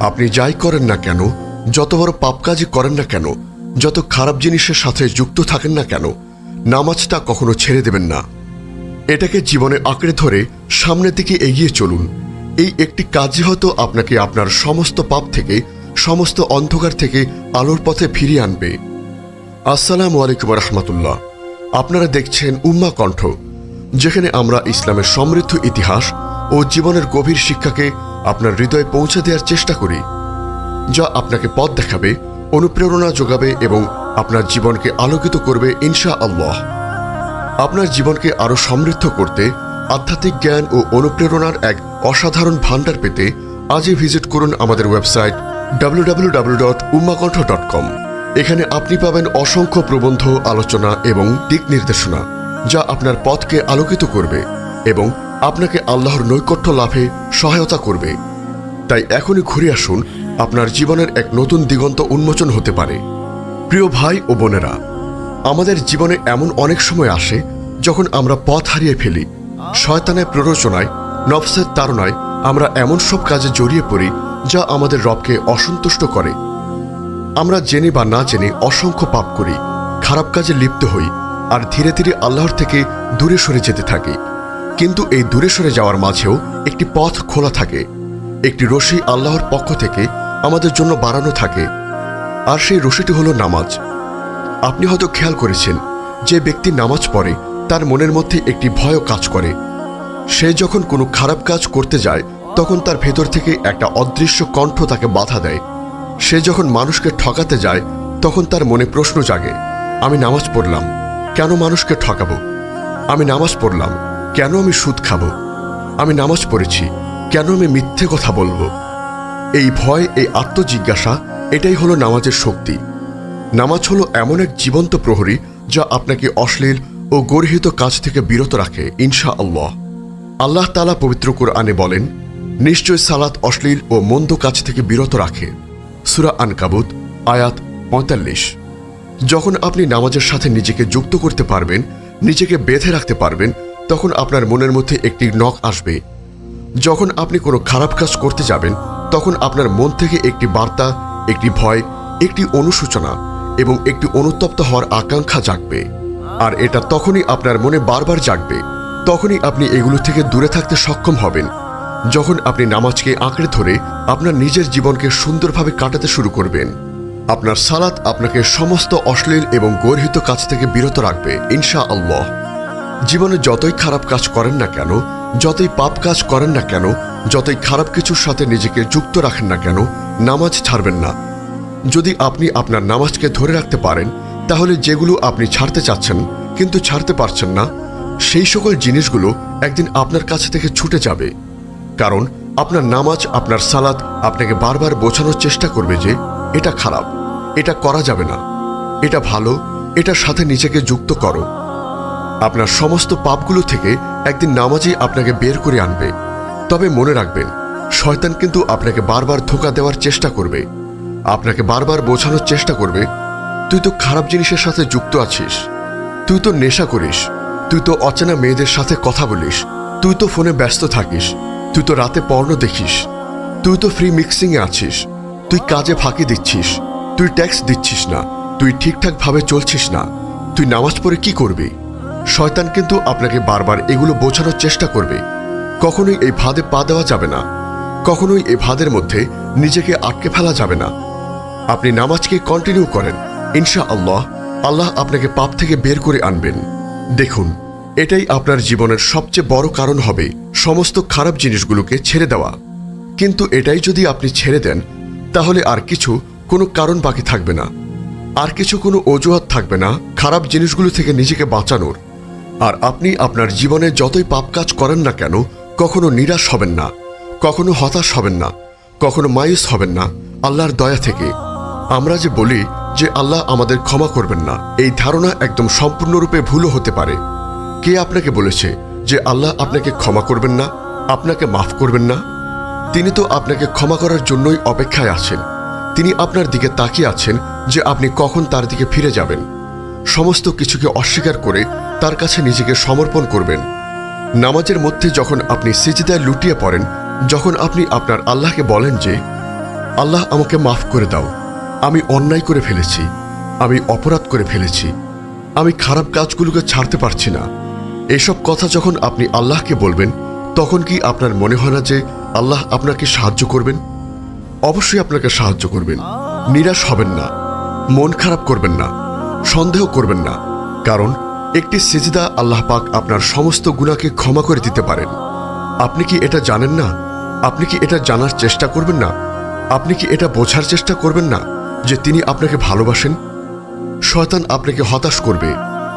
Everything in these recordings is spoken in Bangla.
আপনি যাই করেন না কেন, যত বড় পাপ কাজই করেন না কেন, যত খারাপ জিনিসের সাথে যুক্ত থাকেন না কেন, নামাজটা কখনো ছেড়ে দেবেন না। এটাকে জীবনে আঁকড়ে ধরে সামনের দিকে এগিয়ে চলুন। এই একটি কাজই হয়তো আপনাকে আপনার সমস্ত পাপ থেকে, সমস্ত অন্ধকার থেকে আলোর পথে ফিরিয়ে আনবে। আসসালামু আলাইকুম রহমতুল্লাহ। আপনারা দেখছেন উম্মা কণ্ঠ, যেখানে আমরা ইসলামের সমৃদ্ধ ইতিহাস ও জীবনের গভীর শিক্ষাকে আপনার হৃদয়ে পৌঁছে দেওয়ার চেষ্টা করি, যা আপনাকে পথ দেখাবে, অনুপ্রেরণা যোগাবে এবং আপনার জীবনকে আলোকিত করবে ইনশা আল্লাহ আপনার জীবনকে আরও সমৃদ্ধ করতে আধ্যাত্মিক জ্ঞান ও অনুপ্রেরণার এক অসাধারণ ভাণ্ডার পেতে আজই ভিজিট করুন আমাদের ওয়েবসাইট www.ummakantha.com এখানে আপনি পাবেন অসংখ্য প্রবন্ধ, আলোচনা এবং দিক নির্দেশনা, যা আপনার পথকে আলোকিত করবে এবং আপনাকে আল্লাহর নৈকট্য লাভে সহায়তা করবে। তাই এখনই ঘুরে আসুন, আপনার জীবনের এক নতুন দিগন্ত উন্মোচন হতে পারে। প্রিয় ভাই ও বোনেরা, আমাদের জীবনে এমন অনেক সময় আসে যখন আমরা পথ হারিয়ে ফেলি। শয়তানের প্ররোচনায়, নফসের তাড়নায় আমরা এমন সব কাজে জড়িয়ে পড়ি যা আমাদের রবকে অসন্তুষ্ট করে। আমরা জেনে বা না জেনে অসংখ্য পাপ করি, খারাপ কাজে লিপ্ত হই, আর ধীরে ধীরে আল্লাহর থেকে দূরে সরে যেতে থাকি। কিন্তু এই দূরে সরে যাওয়ার মাঝেও একটি পথ খোলা থাকে। একটি রশি আল্লাহর পক্ষ থেকে আমাদের জন্য বাড়ানো থাকে। আর সেই রশিটি হলো নামাজ। আপনি হয়তো খেয়াল করেছেন যে ব্যক্তি নামাজ পড়ে, তার মনের মধ্যে একটি ভয়ও কাজ করে। সে যখন কোনো খারাপ কাজ করতে যায়, তখন তার ভেতর থেকে একটা অদৃশ্য কণ্ঠ তাকে বাধা দেয়। সে যখন মানুষকে ঠকাতে যায়, তখন তার মনে প্রশ্ন জাগে, আমি নামাজ পড়লাম, কেন মানুষকে ঠকাবো? আমি নামাজ পড়লাম। কেন আমি সুদ খাব? আমি নামাজ পড়েছি, কেন আমি মিথ্যে কথা বলব? এই ভয়, এই আত্মজিজ্ঞাসা, এটাই হলো নামাজের শক্তি। নামাজ হলো এমন এক জীবন্ত প্রহরী যা আপনাকে অশ্লীল ও গর্হিত কাজ থেকে বিরত রাখে ইনশা আল্লাহ আল্লাহ তালা পবিত্র কোরআনে বলেন, নিশ্চয় সালাত অশ্লীল ও মন্দ কাজ থেকে বিরত রাখে। সুরা আনকাবুত, আয়াত পঁয়তাল্লিশ। যখন আপনি নামাজের সাথে নিজেকে যুক্ত করতে পারবেন, নিজেকে বেঁধে রাখতে পারবেন তখন আপনার মনের মধ্যে একটি নখ আসবে। যখন আপনি কোনো খারাপ কাজ করতে যাবেন, তখন আপনার মন থেকে একটি বার্তা, একটি ভয়, একটি অনুসূচনা এবং একটি অনুতপ্ত হওয়ার আকাঙ্ক্ষা জাগবে। আর এটা তখনই আপনার মনে বারবার জাগবে, তখনই আপনি এগুলো থেকে দূরে থাকতে সক্ষম হবেন। যখন আপনি নামাজকে আঁকড়ে ধরে আপনার নিজের জীবনকে সুন্দরভাবে কাটাতে শুরু করবেন, আপনার সালাত আপনাকে সমস্ত অশ্লীল এবং গর্হিত কাজ থেকে বিরত রাখবে ইনশা আল্লাহ জীবনে যতই খারাপ কাজ করেন না কেন, যতই পাপ কাজ করেন না কেন, যতই খারাপ কিছুর সাথে নিজেকে যুক্ত রাখেন না কেন, নামাজ ছাড়বেন না। যদি আপনি আপনার নামাজকে ধরে রাখতে পারেন, তাহলে যেগুলো আপনি ছাড়তে চাচ্ছেন, কিন্তু ছাড়তে পারছেন না, সেই সকল জিনিসগুলো একদিন আপনার কাছে থেকে ছুটে যাবে। কারণ আপনার নামাজ, আপনার সালাদ আপনাকে বারবার বোঝানোর চেষ্টা করবে যে, এটা খারাপ, এটা করা যাবে না। এটা ভালো, এটার সাথে নিজেকে যুক্ত করো। আপনার সমস্ত পাপগুলো থেকে একদিন নামাজই আপনাকে বের করে আনবে। তবে মনে রাখবেন, শয়তান কিন্তু আপনাকে বারবার ধোকা দেওয়ার চেষ্টা করবে। আপনাকে বারবার বোঝানোর চেষ্টা করবে, তুই তো খারাপ জিনিসের সাথে যুক্ত আছিস। তুই তো নেশা করিস। তুই তো অচেনা মেয়েদের সাথে কথা বলিস। তুই তো ফোনে ব্যস্ত থাকিস। তুই তো রাতে পর্ণ দেখিস। তুই তো ফ্রি মিক্সিংয়ে আছিস। তুই কাজে ফাঁকি দিচ্ছিস। তুই ট্যাক্স দিচ্ছিস না। তুই ঠিকঠাকভাবে চলছিস না। তুই নামাজ পড়ে কি করবি? শয়তান কিন্তু আপনাকে বারবার এগুলো বোঝানোর চেষ্টা করবে। কখনোই এই ভাদে পা দেওয়া যাবে না। কখনোই এই ভাদের মধ্যে নিজেকে আটকে ফেলা যাবে না। আপনি নামাজকে কন্টিনিউ করেন। ইনশা আল্লাহ আল্লাহ আপনাকে পাপ থেকে বের করে আনবেন। দেখুন, এটাই আপনার জীবনের সবচেয়ে বড় কারণ হবে সমস্ত খারাপ জিনিসগুলোকে ছেড়ে দেওয়া। কিন্তু এটাই যদি আপনি ছেড়ে দেন, তাহলে আর কিছু, কোনো কারণ বাকি থাকবে না। আর কিছু কোনো অজুহাত থাকবে না খারাপ জিনিসগুলো থেকে নিজেকে বাঁচানোর। আর আপনি আপনার জীবনে যতই পাপ কাজ করেন না কেন, কখনো নিরাশ হবেন না, কখনো হতাশ হবেন না, কখনো মায়ুস হবেন না, আল্লাহর দয়া থেকে। আমরা যে বলি যে আল্লাহ আমাদের ক্ষমা করবেন না, এই ধারণা একদম সম্পূর্ণরূপে ভুলও হতে পারে। কে আপনাকে বলেছে যে আল্লাহ আপনাকে ক্ষমা করবেন না, আপনাকে মাফ করবেন না? তিনি তো আপনাকে ক্ষমা করার জন্যই অপেক্ষায় আছেন। তিনি আপনার দিকে তাকিয়ে আছেন যে আপনি কখন তার দিকে ফিরে যাবেন। সমস্ত কিছুকে অস্বীকার করে তার কাছে নিজেকে সমর্পণ করবেন। নামাজের মধ্যে যখন আপনি সিজিদায় লুটিয়ে পড়েন, যখন আপনি আপনার আল্লাহকে বলেন যে, আল্লাহ আমাকে মাফ করে দাও, আমি অন্যায় করে ফেলেছি, আমি অপরাধ করে ফেলেছি, আমি খারাপ কাজগুলোকে ছাড়তে পারছি না। এসব কথা যখন আপনি আল্লাহকে বলবেন, তখন কি আপনার মনে হয় না যে আল্লাহ আপনাকে সাহায্য করবেন? অবশ্যই আপনাকে সাহায্য করবেন। নিরাশ হবেন না। মন খারাপ করবেন না। সন্দেহ করবেন না, কারণ একটি সিজদা আল্লাহ পাক আপনার সমস্ত গুণাকে ক্ষমা করে দিতে পারেন। আপনি কি এটা জানেন না? আপনি কি এটা জানার চেষ্টা করবেন না? আপনি কি এটা বোঝার চেষ্টা করবেন না যে তিনি আপনাকে ভালোবাসেন? শয়তান আপনাকে হতাশ করবে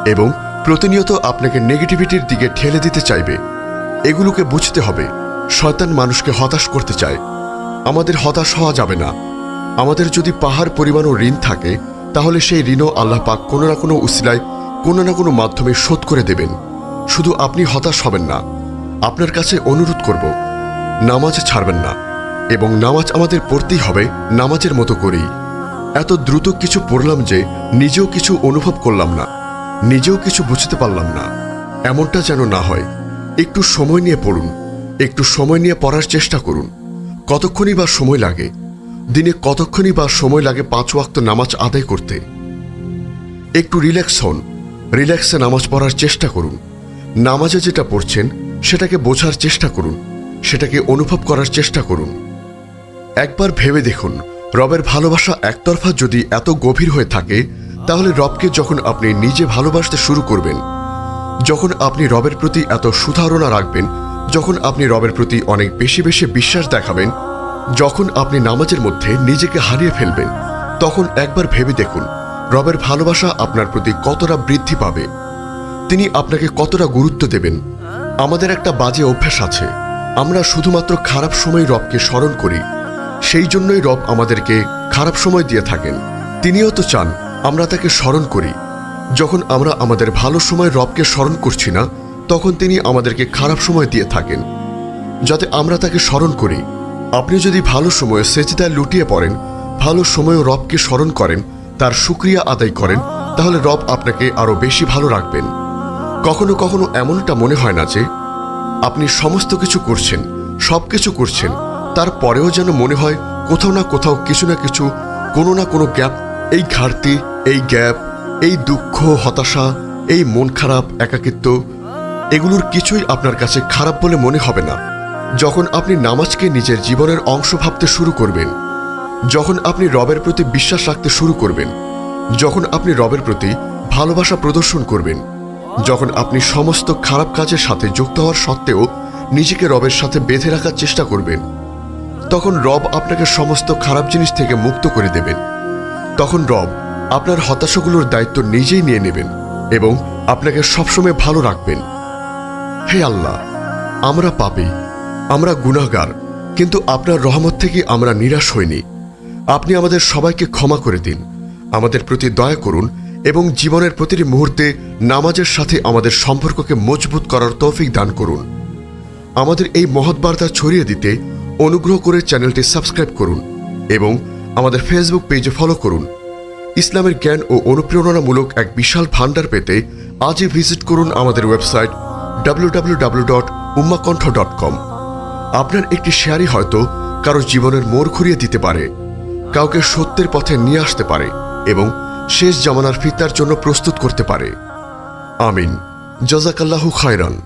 এবং প্রতিনিয়ত আপনাকে নেগেটিভিটির দিকে ঠেলে দিতে চাইবে। এগুলোকে বুঝতে হবে, শয়তান মানুষকে হতাশ করতে চায়। আমাদের হতাশ হওয়া যাবে না। আমাদের যদি পাহাড় পরিমাণও ঋণ থাকে তাহলে সেই ঋণও আল্লাহ পাক কোনো না কোনো উসিলায়, কোনো না কোনো মাধ্যমে শোধ করে দেবেন। শুধু আপনি হতাশ হবেন না। আপনার কাছে অনুরোধ করব, নামাজ ছাড়বেন না এবং নামাজ আমাদের পড়তেই হবে, নামাজের মতো করেই। এত দ্রুত কিছু পড়লাম যে নিজেও কিছু অনুভব করলাম না, নিজেও কিছু বুঝতে পারলাম না। এমনটা যেন না হয়। একটু সময় নিয়ে পড়ুন, একটু সময় নিয়ে পড়ার চেষ্টা করুন। কতক্ষণই বা সময় লাগে দিনে কতক্ষণই বা সময় লাগে পাঁচ ওয়াক্ত নামাজ আদায় করতে? একটু রিল্যাক্স হন। রিল্যাক্সে নামাজ পড়ার চেষ্টা করুন। নামাজে যেটা পড়ছেন, সেটাকে বোঝার চেষ্টা করুন। সেটাকে অনুভব করার চেষ্টা করুন। একবার ভেবে দেখুন, রবের ভালোবাসা একতরফা যদি এত গভীর হয়ে থাকে, তাহলে রবকে যখন আপনি নিজে ভালোবাসতে শুরু করবেন, যখন আপনি রবের প্রতি এত সুধারণা রাখবেন, যখন আপনি রবের প্রতি অনেক বেশি বেশি বিশ্বাস দেখাবেন যখন আপনি নামাজের মধ্যে নিজেকে হারিয়ে ফেলবেন, তখন একবার ভেবে দেখুন, রবের ভালোবাসা আপনার প্রতি কতটা বৃদ্ধি পাবে। তিনি আপনাকে কতটা গুরুত্ব দেবেন। আমাদের একটা বাজে অভ্যাস আছে। আমরা শুধুমাত্র খারাপ সময় রবকে স্মরণ করি। সেই জন্যই রব আমাদেরকে খারাপ সময় দিয়ে থাকেন। তিনিও তো চান, আমরা তাকে স্মরণ করি। যখন আমরা আমাদের ভালো সময় রবকে স্মরণ করছি না, তখন তিনি আমাদেরকে খারাপ সময় দিয়ে থাকেন। যাতে আমরা তাকে স্মরণ করি। আপনি যদি ভালো সময়ে সেচিদায় লুটিয়ে পড়েন, ভালো সময়ে রবকে স্মরণ করেন, তার সুক্রিয়া আদায় করেন, তাহলে রব আপনাকে আরও বেশি ভালো রাখবেন। কখনো কখনো এমনটা মনে হয় না যে, আপনি সমস্ত কিছু করছেন, সব কিছু করছেন, তারপরেও যেন মনে হয় কোথাও না কোথাও কিছু না কিছু, কোনো না কোনো গ্যাপ, এই ঘাটতি, এই গ্যাপ, এই দুঃখ, হতাশা, এই মন খারাপ, একাকিত্ব, এগুলোর কিছুই আপনার কাছে খারাপ বলে মনে হবে না। যখন আপনি নামাজকে নিজের জীবনের অংশ ভাবতে শুরু করবেন, যখন আপনি রবের প্রতি বিশ্বাস রাখতে শুরু করবেন, যখন আপনি রবের প্রতি ভালোবাসা প্রদর্শন করবেন, যখন আপনি সমস্ত খারাপ কাজের সাথে যুক্ত হওয়ার সত্ত্বেও নিজেকে রবের সাথে বেঁধে রাখার চেষ্টা করবেন, তখন রব আপনাকে সমস্ত খারাপ জিনিস থেকে মুক্ত করে দেবেন। তখন রব আপনার হতাশাগুলোর দায়িত্ব নিজেই নিয়ে নেবেন এবং আপনাকে সবসময় ভালো রাখবেন। হে আল্লাহ, আমরা পাপী আমরা গুনাহগার, কিন্তু আপনার রহমত থেকে আমরা নিরাশ হইনি। আপনি আমাদের সবাইকে ক্ষমা করে দিন। আমাদের প্রতি দয়া করুন এবং জীবনের প্রতিটি মুহূর্তে নামাজের সাথে আমাদের সম্পর্ককে মজবুত করার তৌফিক দান করুন। আমাদের এই মহৎ বার্তা ছড়িয়ে দিতে অনুগ্রহ করে চ্যানেলটি সাবস্ক্রাইব করুন এবং আমাদের ফেসবুক পেজে ফলো করুন। ইসলামের জ্ঞান ও অনুপ্রেরণামূলক এক বিশাল ভান্ডার পেতে আজই ভিজিট করুন আমাদের ওয়েবসাইট www.ummakontho.com আপনার একটি শেয়ারই হয়তো কারও জীবনের মোড় ঘুরিয়ে দিতে পারে, কাউকে সত্যের পথে নিয়ে আসতে পারে এবং শেষ জামানার ফিতার জন্য প্রস্তুত করতে পারে। আমিন। জজাকাল্লাহু খায়রান।